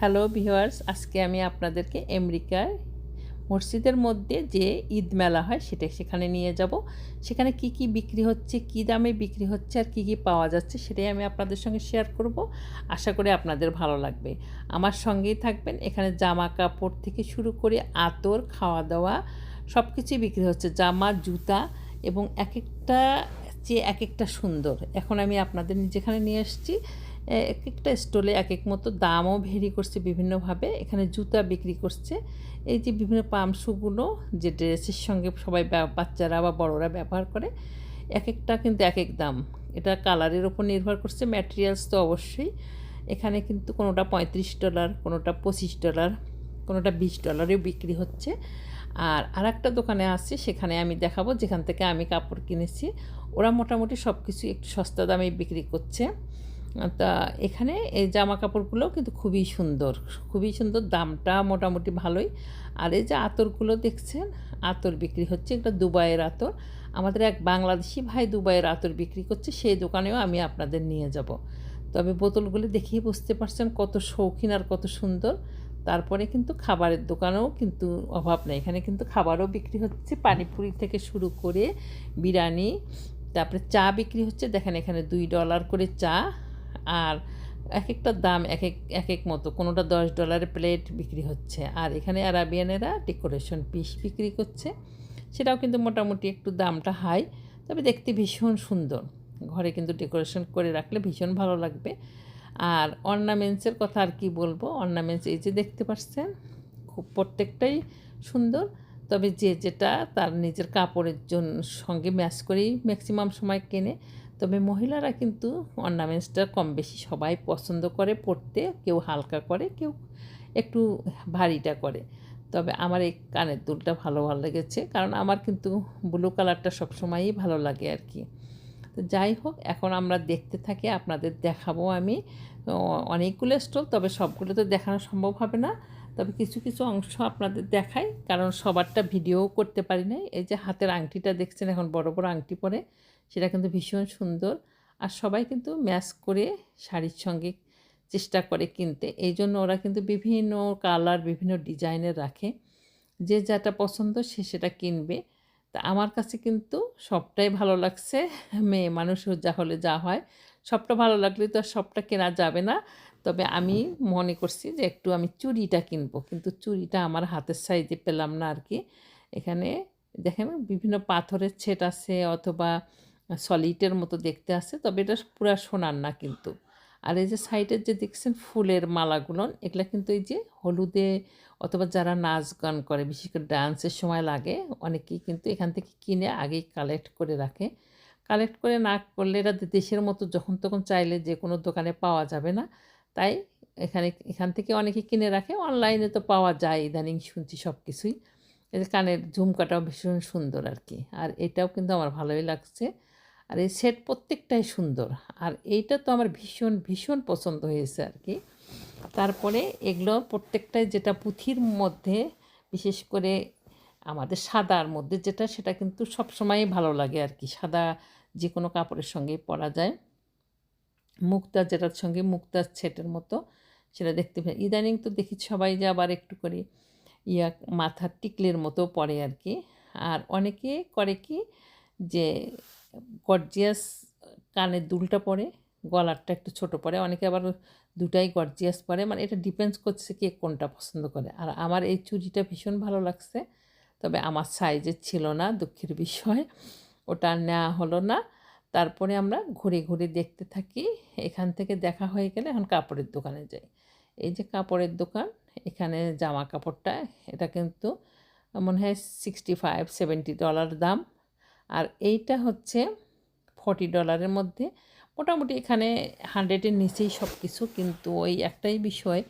Hello viewers আজকে আমি আপনাদেরকে আমেরিকার মসজিদের মধ্যে যে ঈদ মেলা হয় সেটা সেখানে নিয়ে যাব। সেখানে কি কি বিক্রি হচ্ছে, কি দামে বিক্রি হচ্ছে আর কি কি পাওয়া যাচ্ছে সেটাই আমি আপনাদের সঙ্গে শেয়ার করব। আশা করি আপনাদের ভালো লাগবে। আমার সঙ্গেই থাকবেন। এখানে জামা কাপড় থেকে শুরু করে আতর খাওয়া দাওয়া সব কিছুই বিক্রি হচ্ছে। জামা, জুতা এবং এক একটা যে এক একটা সুন্দর। এখন আমি আপনাদের যেখানে নিয়ে এসেছি এক একটা স্টলে এক এক মতো দামও ভেরি করছে বিভিন্নভাবে। এখানে জুতা বিক্রি করছে। এই যে বিভিন্ন পামশুগুলো যে ড্রেসের সঙ্গে সবাই বাচ্চারা বা বড়রা ব্যবহার করে এক একটা কিন্তু এক এক দাম। এটা কালারের ওপর নির্ভর করছে, ম্যাটেরিয়ালস তো অবশ্যই। এখানে কিন্তু কোনোটা পঁয়ত্রিশ ডলার, কোনোটা পঁচিশ ডলার, কোনোটা বিশ ডলারেও বিক্রি হচ্ছে। আর আর একটা দোকানে আছে, সেখানে আমি দেখাবো, যেখান থেকে আমি কাপড় কিনেছি। ওরা মোটামুটি সব কিছু একটু সস্তা দামে বিক্রি করছে। তা এখানে এই জামা কাপড়গুলো কিন্তু খুবই সুন্দর খুবই সুন্দর, দামটা মোটামুটি ভালোই। আর এই যে আতরগুলো দেখছেন, আতর বিক্রি হচ্ছে, এটা দুবাইয়ের আতর। আমাদের এক বাংলাদেশি ভাই দুবাইয়ের আতর বিক্রি করছে, সেই দোকানেও আমি আপনাদের নিয়ে যাব। তবে বোতলগুলো দেখেই বুঝতে পারছেন কত শৌখিন আর কত সুন্দর। তারপরে কিন্তু খাবারের দোকানেও কিন্তু অভাব নেই। এখানে কিন্তু খাবারও বিক্রি হচ্ছে, পানিপুরি থেকে শুরু করে বিরিয়ানি, তারপরে চা বিক্রি হচ্ছে। দেখেন এখানে দুই ডলার করে চা আর এক একটা দাম এক এক এক এক মতো। কোনোটা দশ ডলারের প্লেট বিক্রি হচ্ছে। আর এখানে আরাবিয়ানেরা ডেকোরেশন পিস বিক্রি করছে। সেটাও কিন্তু মোটামুটি একটু দামটা হাই তবে দেখতে ভীষণ সুন্দর। ঘরে কিন্তু ডেকোরেশন করে রাখলে ভীষণ ভালো লাগবে। আর অর্নামেন্টসের কথা আর কি বলব? অর্নামেন্টস এই যে দেখতে পাচ্ছেন, খুব প্রত্যেকটাই সুন্দর। তবে যে যেটা তার নিজের কাপড়ের জন্য সঙ্গে ম্যাচ করেই ম্যাক্সিমাম সময় কেনে। তবে মহিলারা কিন্তু অর্নামেন্টসটা কম বেশি সবাই পছন্দ করে পরতে, কেউ হালকা করে, কেউ একটু ভারীটা করে। তবে আমার এই কানের দুলটা ভালো ভালো লেগেছে, কারণ আমার কিন্তু ব্লু কালারটা সবসময়ই ভালো লাগে আর কি। তো যাই হোক, এখন আমরা দেখতে থাকি, আপনাদের দেখাবো আমি অনেকগুলো স্টল তবে সবগুলো তো দেখানো সম্ভব হবে না। তবে কিছু কিছু অংশ আপনাদের দেখাই, কারণ সবারটা ভিডিও করতে পারি নাই। এই যে হাতের আংটিটা দেখছেন, এখন বড় বড় আংটি পরে, সেটা কিন্তু ভীষণ সুন্দর। আর সবাই কিন্তু ম্যাচ করে শাড়ির সঙ্গে চেষ্টা করে কিনতে। এই জন্য ওরা কিন্তু বিভিন্ন কালার, বিভিন্ন ডিজাইনের রাখে। যে যেটা পছন্দ সে সেটা কিনবে। তা আমার কাছে কিন্তু সবটাই ভালো লাগছে। মেয়ে মানুষ যা হলে যা হয়। সবটা ভালো লাগলে তো আর সবটা কেনা যাবে না। তবে আমি মনে করছি যে একটু আমি চুড়িটা কিনবো। কিন্তু চুড়িটা আমার হাতের সাইজে পেলাম না আর কি এখানে দেখেন বিভিন্ন পাথরের ছেট আছে অথবা সলিটের মতো দেখতে আসে তবে এটা পুরো সোনার না কিন্তু। আর এই যে সাইডের যে দেখছেন ফুলের মালাগুলো, এগুলো কিন্তু এই যে হলুদে অথবা যারা নাচ গান করে, বিশেষ করে ডান্সের সময় লাগে, অনেকেই কিন্তু এখান থেকে কিনে আগেই কালেক্ট করে রাখে। কালেক্ট করে না করলে এটা দেশের মতো যখন তখন চাইলে যে কোনো দোকানে পাওয়া যাবে না। তাই এখানে, এখান থেকে অনেকে কিনে রাখে, অনলাইনে তো পাওয়া যায় ইদানিং শুনছি সব কিছুই এই কানের ঝুমকাটাও ভীষণ সুন্দর আর কি আর এটাও কিন্তু আমার ভালোই লাগছে। আর এই সেট প্রত্যেকটাই সুন্দর। আর এইটা তো আমার ভীষণ ভীষণ পছন্দ হয়েছে আর কি তারপরে এগুলো প্রত্যেকটাই যেটা পুঁথির মধ্যে, বিশেষ করে আমাদের সাদার মধ্যে যেটা, সেটা কিন্তু সবসময়ই ভালো লাগে আর কি সাদা যে কোনো কাপড়ের সঙ্গেই পরা যায়। মুক্তা যেটার সঙ্গে মুক্তার সেটের মতো সেটা দেখতে পাই। ইদানিং তো দেখি সবাই যে আবার একটু করে ইয়া মাথার টিকলের মতো পরে আর কি। আর অনেকে করে কি যে গর্জিয়াস কানের দুলটা পরে, গলারটা একটু ছোট পরে, অনেকে আবার দুটাই গর্জিয়াস পরে। মানে এটা ডিপেন্ডস করছে কে কোনটা পছন্দ করে। আর আমার এই চুড়িটা ভীষণ ভালো লাগছে। তবে আমার সাইজের ছিল না, দুঃখের বিষয়। ওটা নেওয়া হলো না। তারপরে আমরা ঘুরে ঘুরে দেখতে থাকি। এখান থেকে দেখা হয়ে গেলে এখন কাপড়ের দোকানে যাই। এই যে কাপড়ের দোকান, এখানে জামা কাপড়টা, এটা কিন্তু মনে হয় সিক্সটি ফাইভ সেভেন্টি ডলার দাম। আর এইটা হচ্ছে ফর্টি ডলারের মধ্যে। মোটামুটি এখানে হান্ড্রেডের নিচেই সব কিছু কিন্তু ওই একটাই বিষয়,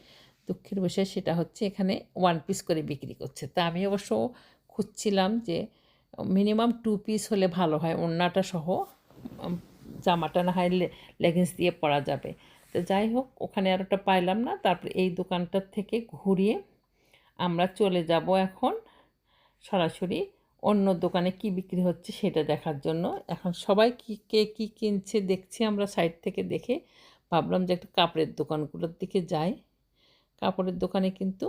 দুঃখের বিষয় সেটা হচ্ছে এখানে ওয়ান পিস করে বিক্রি করছে। তা আমি অবশ্য খুঁজছিলাম যে মিনিমাম টু পিস হলে ভালো হয়। ওড়নাটা সহ জামাটা না হয় লেগিংস দিয়ে পরা যাবে। তো যাই হোক, ওখানে আর ওটা পাইলাম না। তারপরে এই দোকানটার থেকে ঘুরিয়ে আমরা চলে যাব এখন সরাসরি অন্য দোকানে কি বিক্রি হচ্ছে সেটা দেখার জন্য। এখন সবাই কী, কে কী কিনছে দেখছি আমরা সাইড থেকে দেখে। ভাবলাম যে একটা কাপড়ের দোকানগুলোর দিকে যাই। কাপড়ের দোকানে কিন্তু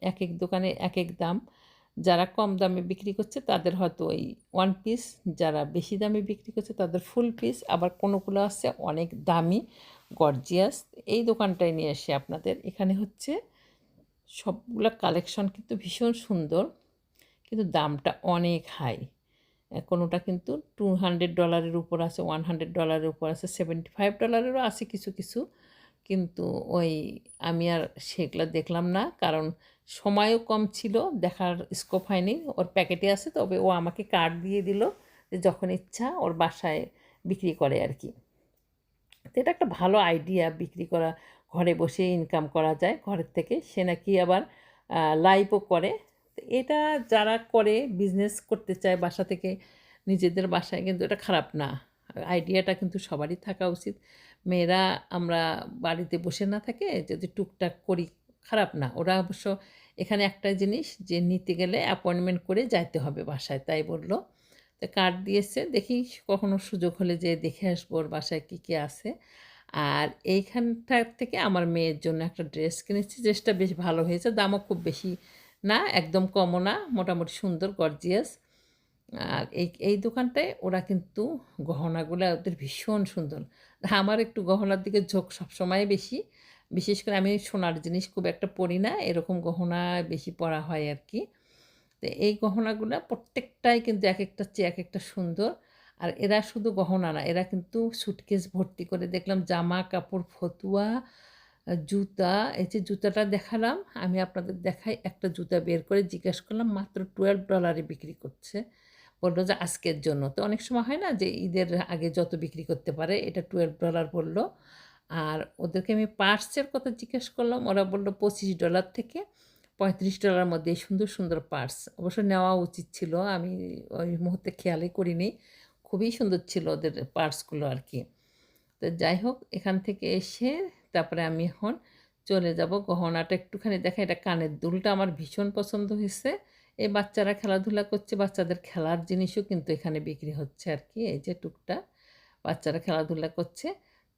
এক এক দোকানে এক এক দাম। যারা কম দামে বিক্রি করছে, তাদের হয়তো ওই ওয়ান পিস যারা বেশি দামে বিক্রি করছে, তাদের ফুল পিস আবার কোনোগুলো আছে অনেক দামি গর্জিয়াস এই দোকানটায় নিয়ে এসে আপনাদের। এখানে হচ্ছে সবগুলো কালেকশন কিন্তু ভীষণ সুন্দর, কিন্তু দামটা অনেক হাই কোনোটা কিন্তু টু হান্ড্রেড ডলারের উপর আছে ওয়ান হান্ড্রেড ডলারের উপর আছে সেভেন্টি ফাইভ ডলারেরও আছে কিছু কিছু। কিন্তু ওই আমি আর সেগুলো দেখলাম না। কারণ সময়ও কম ছিল, দেখার স্কোপ হয়নি। ওর প্যাকেটে আছে, তবে ও আমাকে কার্ড দিয়ে দিল যে যখন ইচ্ছা ওর বাসায় বিক্রি করে আর কি। তো এটা একটা ভালো আইডিয়া বিক্রি করা, ঘরে বসে ইনকাম করা যায় ঘরের থেকে। সে নাকি আবার লাইভও করে। এটা যারা করে বিজনেস করতে চায় বাসা থেকে, নিজেদের বাসায় কিন্তু এটা খারাপ না। আইডিয়াটা কিন্তু সবারই থাকা উচিত। মেয়েরা আমরা বাড়িতে বসে না থাকে, যদি টুকটাক করি, খারাপ না। ওরা অবশ্য এখানে একটা জিনিস যে নিতে গেলে অ্যাপয়েন্টমেন্ট করে যাইতে হবে বাসায়, তাই বলল। তো কার্ড দিয়েছে, দেখি কখনো সুযোগ হলে যে দেখে আসব ওর বাসায় কী কী আছে। আর এইখানটার থেকে আমার মেয়ের জন্য একটা ড্রেস কিনেছি ড্রেসটা বেশ ভালো হয়েছে, দামও খুব বেশি না, একদম কমও না, মোটামুটি সুন্দর গর্জিয়াস আর এই এই দোকানটায় ওরা কিন্তু গহনাগুলো ওদের ভীষণ সুন্দর। আমার একটু গহনার দিকে ঝোঁক সবসময় বেশি। বিশেষ করে আমি সোনার জিনিস খুব একটা পরি না, এরকম গহনা বেশি পরা হয় আর কি। তো এই গহনাগুলো প্রত্যেকটাই কিন্তু এক একটা চেয়ে এক একটা সুন্দর। আর এরা শুধু গহনা না, এরা কিন্তু সুটকেস ভর্তি করে দেখলাম, জামা, কাপড়, ফতুয়া জুতা, এই যে জুতাটা দেখালাম, আমি আপনাদের দেখাই একটা জুতা বের করে জিজ্ঞেস করলাম, মাত্র টুয়েলভ ডলারে বিক্রি করছে। বলল যে আজকের জন্য। তো অনেক সময় হয় না যে ঈদের আগে যত বিক্রি করতে পারে, এটা টুয়েলভ ডলার বলল। আর ওদেরকে আমি পার্সের কথা জিজ্ঞেস করলাম, ওরা বলল পঁচিশ ডলার থেকে পঁয়ত্রিশ ডলার মধ্যে সুন্দর সুন্দর পার্স। অবশ্য নেওয়া উচিত ছিল, আমি ওই মুহূর্তে খেয়ালই করিনি। খুবই সুন্দর ছিল ওদের পার্সগুলো আর কি। তো যাই হোক, এখান থেকে এসে তারপরে আমি এখন চলে যাব গহনাটা একটুখানি দেখা, এটা কানের দুলটা আমার ভীষণ পছন্দ হয়েছে। এই বাচ্চারা খেলাধুলা করছে, বাচ্চাদের খেলার জিনিসও কিন্তু এখানে বিক্রি হচ্ছে আর কি, এই যে টুকটা। বাচ্চারা খেলাধুলা করছে।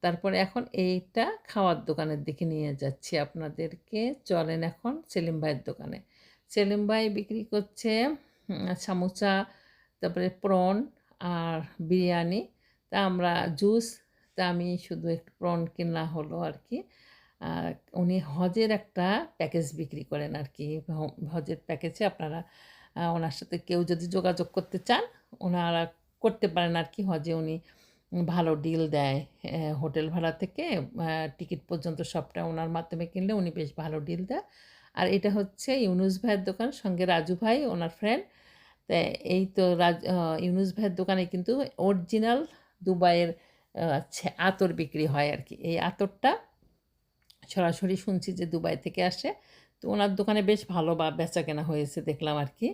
তারপরে এখন এইটা খাওয়ার দোকানের দিকে নিয়ে যাচ্ছি আপনাদেরকে। চলেন এখন সেলিম ভাইয়ের দোকানে। সেলিম ভাই বিক্রি করছে সামোসা, তারপরে প্রন আর বিরিয়ানি। তা আমরা জুস, তা আমি শুধু একটু প্রন কিনা হলো আর কি। উনি হজের একটা প্যাকেজ বিক্রি করেন আর কি হজের প্যাকেজে আপনারা ওনার সাথে কেউ যদি যোগাযোগ করতে চান, ওনারা করতে পারেন আর কি হজে উনি ভালো ডিল দেয় হোটেল ভাড়া থেকে টিকিট পর্যন্ত সবটা ওনার মাধ্যমে কিনলে উনি বেশ ভালো ডিল দেয়। আর এটা হচ্ছে ইউনুস ভাইয়ের দোকান, সঙ্গে রাজু ভাই, ওনার ফ্রেন্ড তা এই তো রাজ ইউনুস ভাইয়ের দোকানে কিন্তু অরিজিনাল দুবাইয়ের আতর বিক্রি হয় আর কি এই আতরটা সরাসরি শুনছি যে দুবাই থেকে আসে। তো ওনার দোকানে বেশ ভালো বা বেচা কেনা হয়েছে দেখলাম আর কি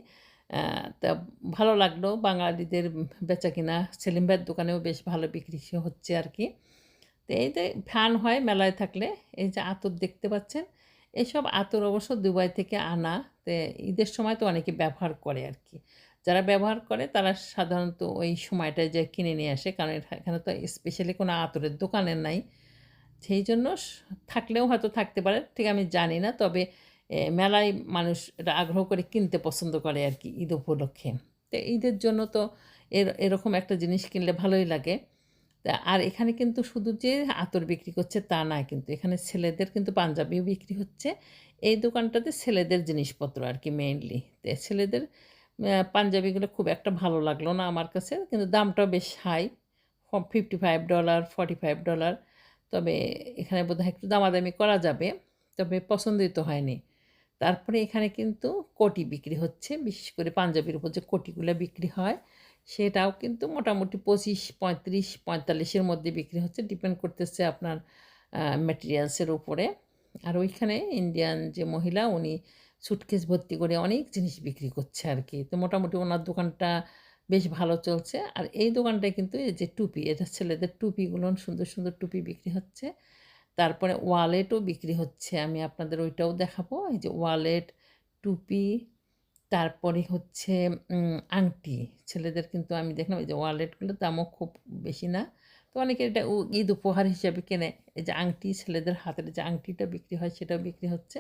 তা ভালো লাগল। বাঙালিদের বেচা কিনা সেলিম ভাইয়ের দোকানেও বেশ ভালো বিক্রি হচ্ছে আর কি তো এই যে ফ্যান হয় মেলায় থাকলে, এই যে আতর দেখতে পাচ্ছেন, এসব আতর অবশ্য দুবাই থেকে আনা। তো ঈদের সময় তো অনেকে ব্যবহার করে আর কি যারা ব্যবহার করে, তারা সাধারণত ওই সময়টায় যে কিনে নিয়ে আসে, কারণ এখানে তো স্পেশালি কোনো আতরের দোকানের নাই। সেই জন্য থাকলেও হয়তো থাকতে পারে, ঠিক আমি জানি না, তবে মেলায় মানুষ এটা আগ্রহ করে কিনতে পছন্দ করে আর কি ঈদ উপলক্ষে। তো ঈদের জন্য তো এর, এরকম একটা জিনিস কিনলে ভালোই লাগে। আর এখানে কিন্তু শুধু যে আতর বিক্রি করছে তা না কিন্তু, এখানে ছেলেদের কিন্তু পাঞ্জাবিও বিক্রি হচ্ছে। এই দোকানটাতে ছেলেদের জিনিসপত্র আর কি মেইনলি তো ছেলেদের পাঞ্জাবিগুলো খুব একটা ভালো লাগল না আমার কাছে, কিন্তু দামটাও বেশ high fifty five dollar, forty five dollar. তবে এখানে বোধহয় একটু দামাদামি করা যাবে, তবে পছন্দিত হয়নি। তারপরে এখানে কিন্তু কোটি বিক্রি হচ্ছে, বিশেষ করে পাঞ্জাবির উপর যে কোটিগুলো বিক্রি হয়, সেটাও কিন্তু মোটামুটি পঁচিশ, পঁয়ত্রিশ, পঁয়তাল্লিশের মধ্যে বিক্রি হচ্ছে, ডিপেন্ড করতেছে আপনার ম্যাটেরিয়ালসের উপরে। আর ওইখানে ইন্ডিয়ান যে মহিলা, উনি সুটকেস ভর্তি করে অনেক জিনিস বিক্রি করছে আর কি তো মোটামুটি ওনার দোকানটা বেশ ভালো চলছে। আর এই দোকানটায় কিন্তু এই যে টুপি, এটা ছেলেদের টুপিগুলো সুন্দর সুন্দর টুপি বিক্রি হচ্ছে। তারপরে ওয়ালেটও বিক্রি হচ্ছে, আমি আপনাদের ওইটাও দেখাবো। এই যে ওয়ালেট, টুপি, তারপরে হচ্ছে আংটি। ছেলেদের কিন্তু আমি দেখলাম, এই যে ওয়ালেটগুলোর দামও খুব বেশি না। তো অনেকে এটা ঈদ উপহার হিসাবে কেনে। এই যে আংটি, ছেলেদের হাতের যে আংটিটা বিক্রি হয়, সেটাও বিক্রি হচ্ছে।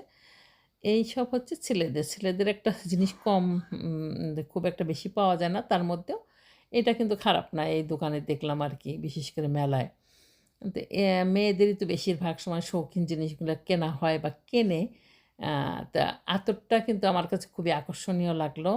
এই সব হচ্ছে ছেলেদের। ছেলেদের একটা জিনিস কম খুব একটা বেশি পাওয়া যায় না। তার মধ্যেও এটা কিন্তু খারাপ না। এই দোকানে দেখলাম আর কি, বিশেষ করে মেলায়। তো মেয়েদেরই তো বেশিরভাগ সময় শৌখিন জিনিসগুলো কেনা হয় বা কেনে। তা আতরটা কিন্তু আমার কাছে খুবই আকর্ষণীয় লাগল।